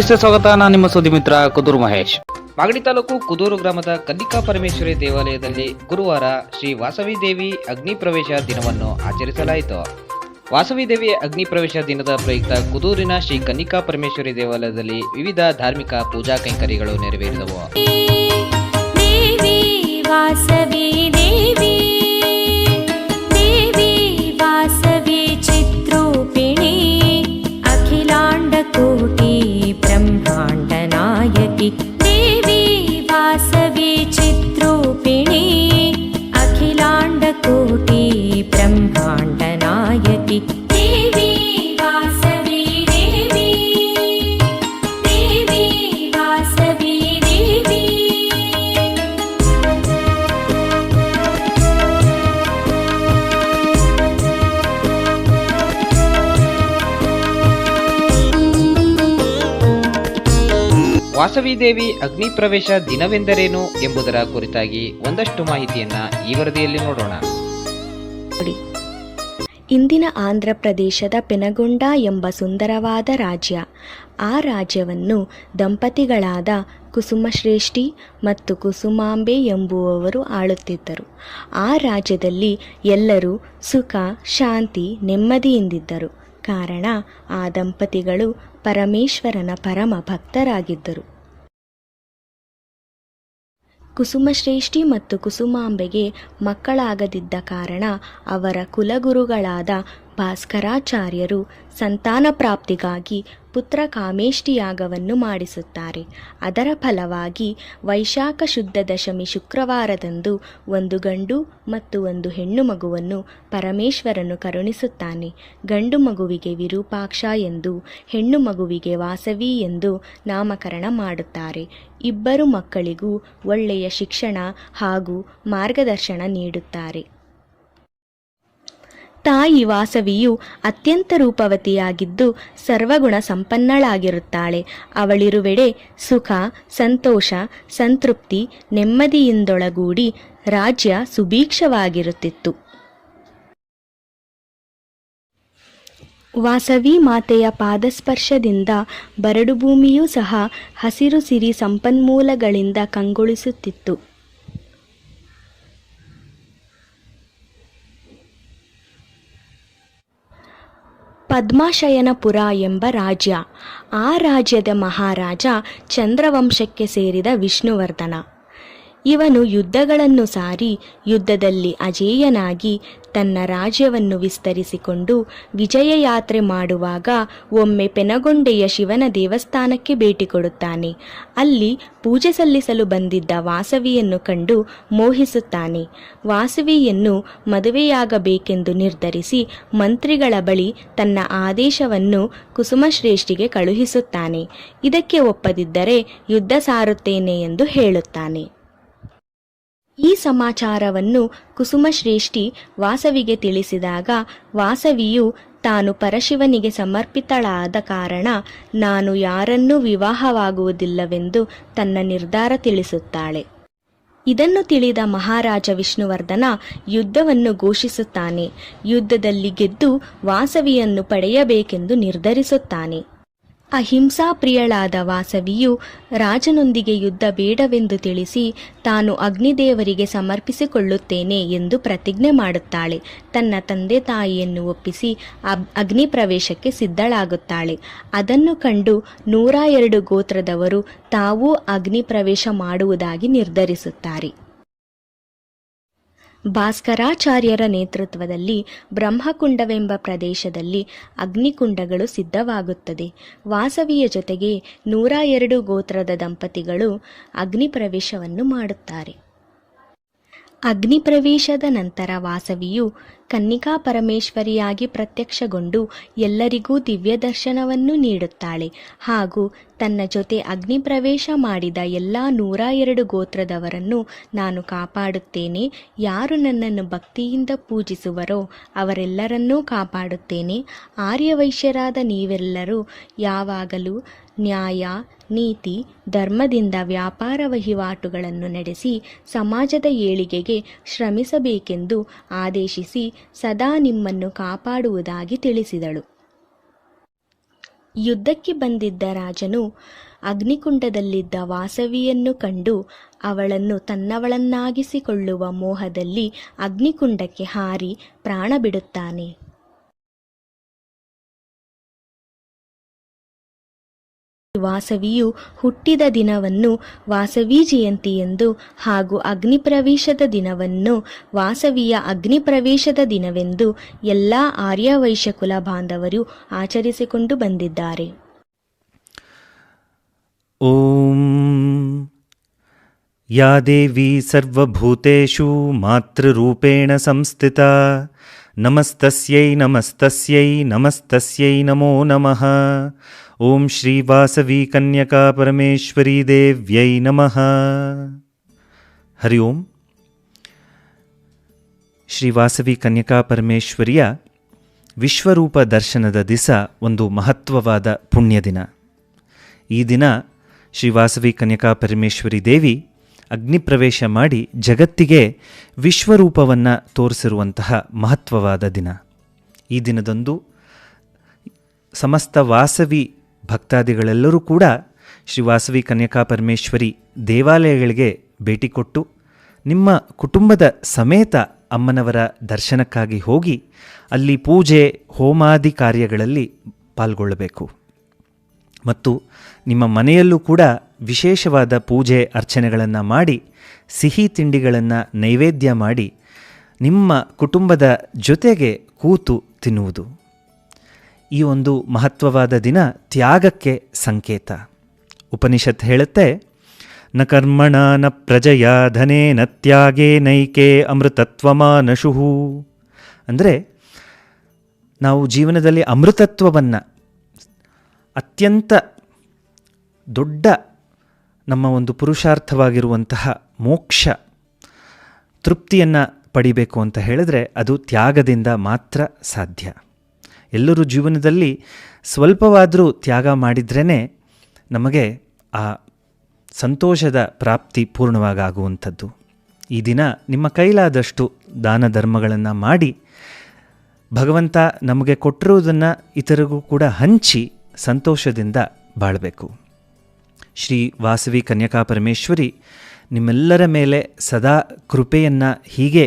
ಸ್ವಾಗತ. ನಾನು ನಿಮ್ಮ ಸುದ್ದಿ ಮಿತ್ರ ಕುದೂರು ಮಹೇಶ್. ಮಾಗಡಿ ತಾಲೂಕು ಕುದೂರು ಗ್ರಾಮದ ಕನ್ನಿಕಾ ಪರಮೇಶ್ವರಿ ದೇವಾಲಯದಲ್ಲಿ ಗುರುವಾರ ಶ್ರೀ ವಾಸವಿ ದೇವಿ ಅಗ್ನಿ ಪ್ರವೇಶ ದಿನವನ್ನು ಆಚರಿಸಲಾಯಿತು. ವಾಸವಿ ದೇವಿ ಅಗ್ನಿ ಪ್ರವೇಶ ದಿನದ ಪ್ರಯುಕ್ತ ಕುದೂರಿನ ಶ್ರೀ ಕನ್ನಿಕಾ ಪರಮೇಶ್ವರಿ ದೇವಾಲಯದಲ್ಲಿ ವಿವಿಧ ಧಾರ್ಮಿಕ ಪೂಜಾ ಕೈಂಕರ್ಯಗಳು ನೆರವೇರಿದವು. ವಾಸವಿ ದೇವಿ ಅಗ್ನಿ ಪ್ರವೇಶ ದಿನವೆಂದರೇನು ಎಂಬುದರ ಕುರಿತಾಗಿ ಒಂದಷ್ಟು ಮಾಹಿತಿಯನ್ನ ಈ ವರದಿಯಲ್ಲಿ ನೋಡೋಣ. ಇಂದಿನ ಆಂಧ್ರ ಪ್ರದೇಶದ ಪೆನಗೊಂಡ ಎಂಬ ಸುಂದರವಾದ ರಾಜ್ಯ. ಆ ರಾಜ್ಯವನ್ನು ದಂಪತಿಗಳಾದ ಕುಸುಮಶ್ರೇಷ್ಠಿ ಮತ್ತು ಕುಸುಮಾಂಬೆ ಎಂಬುವವರು ಆಳುತ್ತಿದ್ದರು. ಆ ರಾಜ್ಯದಲ್ಲಿ ಎಲ್ಲರೂ ಸುಖ, ಶಾಂತಿ, ನೆಮ್ಮದಿಯಿಂದಿದ್ದರು. ಕಾರಣ, ಆ ದಂಪತಿಗಳು ಪರಮೇಶ್ವರನ ಪರಮ ಭಕ್ತರಾಗಿದ್ದರು ಕುಸುಮಶ್ರೇಷ್ಠಿ ಮತ್ತು ಕುಸುಮಾಂಬೆಗೆ ಮಕ್ಕಳಾಗದಿದ್ದ ಕಾರಣ ಅವರ ಕುಲಗುರುಗಳಾದ ಭಾಸ್ಕರಾಚಾರ್ಯರು ಸಂತಾನ ಪ್ರಾಪ್ತಿಗಾಗಿ ಪುತ್ರ ಕಾಮೇಷ್ಟಿಯಾಗವನ್ನು ಮಾಡಿಸುತ್ತಾರೆ. ಅದರ ಫಲವಾಗಿ ವೈಶಾಖ ಶುದ್ಧ ದಶಮಿ ಶುಕ್ರವಾರದಂದು ಒಂದು ಗಂಡು ಮತ್ತು ಒಂದು ಹೆಣ್ಣು ಮಗುವನ್ನು ಪರಮೇಶ್ವರನು ಕರುಣಿಸುತ್ತಾನೆ. ಗಂಡು ಮಗುವಿಗೆ ವಿರೂಪಾಕ್ಷ ಎಂದು, ಹೆಣ್ಣು ಮಗುವಿಗೆ ವಾಸವಿ ಎಂದು ನಾಮಕರಣ ಮಾಡುತ್ತಾರೆ. ಇಬ್ಬರು ಮಕ್ಕಳಿಗೂ ಒಳ್ಳೆಯ ಶಿಕ್ಷಣ ಹಾಗೂ ಮಾರ್ಗದರ್ಶನ ನೀಡುತ್ತಾರೆ. ತಾಯಿ ವಾಸವಿಯು ಅತ್ಯಂತ ರೂಪವತಿಯಾಗಿದ್ದು ಸರ್ವಗುಣ ಸಂಪನ್ನಳಾಗಿರುತ್ತಾಳೆ ಅವಳಿರುವೆಡೆ ಸುಖ, ಸಂತೋಷ, ಸಂತೃಪ್ತಿ, ನೆಮ್ಮದಿಯಿಂದೊಳಗೂಡಿ ರಾಜ್ಯ ಸುಭೀಕ್ಷವಾಗಿರುತ್ತಿತ್ತು. ವಾಸವಿ ಮಾತೆಯ ಪಾದಸ್ಪರ್ಶದಿಂದ ಬರಡು ಭೂಮಿಯೂ ಸಹ ಹಸಿರು ಸಿರಿ ಸಂಪನ್ಮೂಲಗಳಿಂದ ಕಂಗೊಳಿಸುತ್ತಿತ್ತು. ಪದ್ಮಾಶಯನಪುರ ಎಂಬ ರಾಜ್ಯ. ಆ ರಾಜ್ಯದ ಮಹಾರಾಜ ಚಂದ್ರವಂಶಕ್ಕೆ ಸೇರಿದ ವಿಷ್ಣುವರ್ಧನ. ಇವನು ಯುದ್ಧಗಳನ್ನು ಸಾರಿ ಯುದ್ಧದಲ್ಲಿ ಅಜೇಯನಾಗಿ ತನ್ನ ರಾಜ್ಯವನ್ನು ವಿಸ್ತರಿಸಿಕೊಂಡು ವಿಜಯ ಯಾತ್ರೆ ಮಾಡುವಾಗ ಒಮ್ಮೆ ಪೆನಗೊಂಡೆಯ ಶಿವನ ದೇವಸ್ಥಾನಕ್ಕೆ ಭೇಟಿ ಕೊಡುತ್ತಾನೆ. ಅಲ್ಲಿ ಪೂಜೆ ಸಲ್ಲಿಸಲು ಬಂದಿದ್ದ ವಾಸವಿಯನ್ನು ಕಂಡು ಮೋಹಿಸುತ್ತಾನೆ. ವಾಸವಿಯನ್ನು ಮದುವೆಯಾಗಬೇಕೆಂದು ನಿರ್ಧರಿಸಿ ಮಂತ್ರಿಗಳ ಬಳಿ ತನ್ನ ಆದೇಶವನ್ನು ಕುಸುಮಶ್ರೇಷ್ಠಿಗೆ ಕಳುಹಿಸುತ್ತಾನೆ. ಇದಕ್ಕೆ ಒಪ್ಪದಿದ್ದರೆ ಯುದ್ಧ ಸಾರುತ್ತೇನೆ ಎಂದು ಹೇಳುತ್ತಾನೆ. ಈ ಸಮಾಚಾರವನ್ನು ಕುಸುಮಶ್ರೇಷ್ಠಿ ವಾಸವಿಗೆ ತಿಳಿಸಿದಾಗ ವಾಸವಿಯು ತಾನು ಪರಶಿವನಿಗೆ ಸಮರ್ಪಿತಳಾದ ಕಾರಣ ನಾನು ಯಾರನ್ನೂ ವಿವಾಹವಾಗುವುದಿಲ್ಲವೆಂದು ತನ್ನ ನಿರ್ಧಾರ ತಿಳಿಸುತ್ತಾಳೆ. ಇದನ್ನು ತಿಳಿದ ಮಹಾರಾಜ ವಿಷ್ಣುವರ್ಧನ ಯುದ್ಧವನ್ನು ಘೋಷಿಸುತ್ತಾನೆ. ಯುದ್ಧದಲ್ಲಿ ಗೆದ್ದು ವಾಸವಿಯನ್ನು ಪಡೆಯಬೇಕೆಂದು ನಿರ್ಧರಿಸುತ್ತಾನೆ. ಅಹಿಂಸಾ ಪ್ರಿಯಳಾದ ವಾಸವಿಯು ರಾಜನೊಂದಿಗೆ ಯುದ್ಧ ಬೇಡವೆಂದು ತಿಳಿಸಿ ತಾನು ಅಗ್ನಿದೇವರಿಗೆ ಸಮರ್ಪಿಸಿಕೊಳ್ಳುತ್ತೇನೆ ಎಂದು ಪ್ರತಿಜ್ಞೆ ಮಾಡುತ್ತಾಳೆ. ತನ್ನ ತಂದೆ ತಾಯಿಯನ್ನು ಒಪ್ಪಿಸಿ ಅಗ್ನಿ ಪ್ರವೇಶಕ್ಕೆ ಸಿದ್ಧಳಾಗುತ್ತಾಳೆ. ಅದನ್ನು ಕಂಡು ನೂರ ಎರಡು ಗೋತ್ರದವರು ತಾವೂ ಅಗ್ನಿ ಪ್ರವೇಶ ಮಾಡುವುದಾಗಿ ನಿರ್ಧರಿಸುತ್ತಾರೆ. ಭಾಸ್ಕರಾಚಾರ್ಯರ ನೇತೃತ್ವದಲ್ಲಿ ಬ್ರಹ್ಮಕುಂಡವೆಂಬ ಪ್ರದೇಶದಲ್ಲಿ ಅಗ್ನಿಕುಂಡಗಳು ಸಿದ್ಧವಾಗುತ್ತದೆ. ವಾಸವಿಯ ಜೊತೆಗೆ ನೂರ ಎರಡು ಗೋತ್ರದ ದಂಪತಿಗಳು ಅಗ್ನಿ ಪ್ರವೇಶವನ್ನು ಮಾಡುತ್ತಾರೆ. ಅಗ್ನಿ ಪ್ರವೇಶದ ನಂತರ ವಾಸವಿಯು ಕನ್ನಿಕಾ ಪರಮೇಶ್ವರಿಯಾಗಿ ಪ್ರತ್ಯಕ್ಷಗೊಂಡು ಎಲ್ಲರಿಗೂ ದಿವ್ಯ ದರ್ಶನವನ್ನು ನೀಡುತ್ತಾಳೆ ಹಾಗೂ ತನ್ನ ಜೊತೆ ಅಗ್ನಿ ಪ್ರವೇಶ ಮಾಡಿದ ಎಲ್ಲ ನೂರ ಎರಡು ಗೋತ್ರದವರನ್ನು ನಾನು ಕಾಪಾಡುತ್ತೇನೆ. ಯಾರು ನನ್ನನ್ನು ಭಕ್ತಿಯಿಂದ ಪೂಜಿಸುವರೋ ಅವರೆಲ್ಲರನ್ನೂ ಕಾಪಾಡುತ್ತೇನೆ. ಆರ್ಯವೈಶ್ಯರಾದ ನೀವೆಲ್ಲರೂ ಯಾವಾಗಲೂ ನ್ಯಾಯ, ನೀತಿ, ಧರ್ಮದಿಂದ ವ್ಯಾಪಾರ ವಹಿವಾಟುಗಳನ್ನು ನಡೆಸಿ ಸಮಾಜದ ಏಳಿಗೆಗೆ ಶ್ರಮಿಸಬೇಕೆಂದು ಆದೇಶಿಸಿ ಸದಾ ನಿಮ್ಮನ್ನು ಕಾಪಾಡುವುದಾಗಿ ತಿಳಿಸಿದಳು. ಯುದ್ಧಕ್ಕೆ ಬಂದಿದ್ದ ರಾಜನು ಅಗ್ನಿಕುಂಡದಲ್ಲಿದ್ದ ವಾಸವಿಯನ್ನು ಕಂಡು ಅವಳನ್ನು ತನ್ನವಳನ್ನಾಗಿಸಿಕೊಳ್ಳುವ ಮೋಹದಲ್ಲಿ ಅಗ್ನಿಕುಂಡಕ್ಕೆ ಹಾರಿ ಪ್ರಾಣ ಬಿಡುತ್ತಾನೆ. ವಾಸವಿಯು ಹುಟ್ಟಿದ ದಿನವನ್ನು ವಾಸವಿ ಜಯಂತಿ ಎಂದು ಹಾಗೂ ಅಗ್ನಿಪ್ರವೇಶದ ದಿನವನ್ನು ವಾಸವಿಯ ಅಗ್ನಿಪ್ರವೇಶದ ದಿನವೆಂದು ಎಲ್ಲ ಆರ್ಯವೈಶ್ಯ ಕುಲ ಬಾಂಧವರು ಆಚರಿಸಿಕೊಂಡು ಬಂದಿದ್ದಾರೆ. ಓಂ ಯಾ ದೇವಿ ಸರ್ವಭೂತೇಷು ಮಾತೃರೂಪೇಣ ಸಂಸ್ಥಿತ ನಮಸ್ತಸ್ಯೈ ನಮಸ್ತಸ್ಯೈ ನಮಸ್ತಸ್ಯೈ ನಮೋ ನಮಃ ಓಂ ಶ್ರೀ ವಾಸವಿ ಕನ್ಯಕಾ ಪರಮೇಶ್ವರಿ ದೇವ್ಯೈ ನಮಃ. ಹರಿ ಓಂ ಶ್ರೀ ವಾಸವಿ ಕನ್ಯಕಾ ಪರಮೇಶ್ವರಿಯ ವಿಶ್ವರೂಪ ದರ್ಶನದ ದಿಸ ಒಂದು ಮಹತ್ವವಾದ ಪುಣ್ಯ ದಿನ. ಈ ದಿನ ಶ್ರೀ ವಾಸವಿ ಕನ್ಯಕಾ ಪರಮೇಶ್ವರಿ ದೇವಿ ಅಗ್ನಿ ಪ್ರವೇಶ ಮಾಡಿ ಜಗತ್ತಿಗೆ ವಿಶ್ವರೂಪವನ್ನು ತೋರಿಸಿರುವಂತಹ ಮಹತ್ವವಾದ ದಿನ. ಈ ದಿನದಂದು ಸಮಸ್ತ ವಾಸವಿ ಭಕ್ತಾದಿಗಳೆಲ್ಲರೂ ಕೂಡ ಶ್ರೀ ವಾಸವಿ ಕನ್ಯಕಾ ಪರಮೇಶ್ವರಿ ದೇವಾಲಯಗಳಿಗೆ ಭೇಟಿ ಕೊಟ್ಟು ನಿಮ್ಮ ಕುಟುಂಬದ ಸಮೇತ ಅಮ್ಮನವರ ದರ್ಶನಕ್ಕಾಗಿ ಹೋಗಿ ಅಲ್ಲಿ ಪೂಜೆ, ಹೋಮಾದಿ ಕಾರ್ಯಗಳಲ್ಲಿ ಪಾಲ್ಗೊಳ್ಳಬೇಕು. ಮತ್ತು ನಿಮ್ಮ ಮನೆಯಲ್ಲೂ ಕೂಡ ವಿಶೇಷವಾದ ಪೂಜೆ ಅರ್ಚನೆಗಳನ್ನು ಮಾಡಿ, ಸಿಹಿ ತಿಂಡಿಗಳನ್ನು ನೈವೇದ್ಯ ಮಾಡಿ ನಿಮ್ಮ ಕುಟುಂಬದ ಜೊತೆಗೆ ಕೂತು ತಿನ್ನುವುದು. ಈ ಒಂದು ಮಹತ್ವವಾದ ದಿನ ತ್ಯಾಗಕ್ಕೆ ಸಂಕೇತ. ಉಪನಿಷತ್ ಹೇಳುತ್ತೆ, ನ ಕರ್ಮಣ ನ ಪ್ರಜಯ ನ ತ್ಯಾಗೇ ನೈಕೆ ಅಮೃತತ್ವಮಾನಶುಹು. ಅಂದರೆ ನಾವು ಜೀವನದಲ್ಲಿ ಅಮೃತತ್ವವನ್ನು, ಅತ್ಯಂತ ದೊಡ್ಡ ನಮ್ಮ ಒಂದು ಪುರುಷಾರ್ಥವಾಗಿರುವಂತಹ ಮೋಕ್ಷ ತೃಪ್ತಿಯನ್ನು ಪಡಿಬೇಕು ಅಂತ ಹೇಳಿದ್ರೆ ಅದು ತ್ಯಾಗದಿಂದ ಮಾತ್ರ ಸಾಧ್ಯ. ಎಲ್ಲರೂ ಜೀವನದಲ್ಲಿ ಸ್ವಲ್ಪವಾದರೂ ತ್ಯಾಗ ಮಾಡಿದ್ರೇ ನಮಗೆ ಆ ಸಂತೋಷದ ಪ್ರಾಪ್ತಿ ಪೂರ್ಣವಾಗುವಂಥದ್ದು ಈ ದಿನ ನಿಮ್ಮ ಕೈಲಾದಷ್ಟು ದಾನ ಧರ್ಮಗಳನ್ನು ಮಾಡಿ ಭಗವಂತ ನಮಗೆ ಕೊಟ್ಟಿರುವುದನ್ನು ಇತರಿಗೂ ಕೂಡ ಹಂಚಿ ಸಂತೋಷದಿಂದ ಬಾಳಬೇಕು. ಶ್ರೀ ವಾಸವಿ ಕನ್ಯಕಾ ಪರಮೇಶ್ವರಿ ನಿಮ್ಮೆಲ್ಲರ ಮೇಲೆ ಸದಾ ಕೃಪೆಯನ್ನು ಹೀಗೆ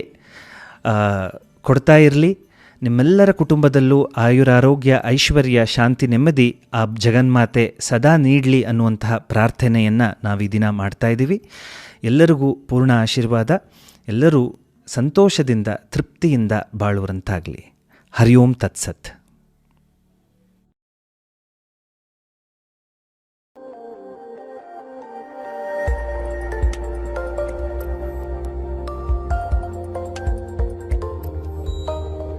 ಕೊಡ್ತಾ ಇರಲಿ. ನಿಮ್ಮೆಲ್ಲರ ಕುಟುಂಬದಲ್ಲೂ ಆಯುರಾರೋಗ್ಯ, ಐಶ್ವರ್ಯ, ಶಾಂತಿ, ನೆಮ್ಮದಿ, ಆ ಜಗನ್ಮಾತೆ ಸದಾ ನೀಡಲಿ ಅನ್ನುವಂತಹ ಪ್ರಾರ್ಥನೆಯನ್ನು ನಾವು ಈ ದಿನ ಮಾಡ್ತಾ ಇದ್ದೀವಿ ಎಲ್ಲರಿಗೂ ಪೂರ್ಣ ಆಶೀರ್ವಾದ. ಎಲ್ಲರೂ ಸಂತೋಷದಿಂದ, ತೃಪ್ತಿಯಿಂದ ಬಾಳುವಂತಾಗಲಿ. ಹರಿ ಓಂ ತತ್ಸತ್.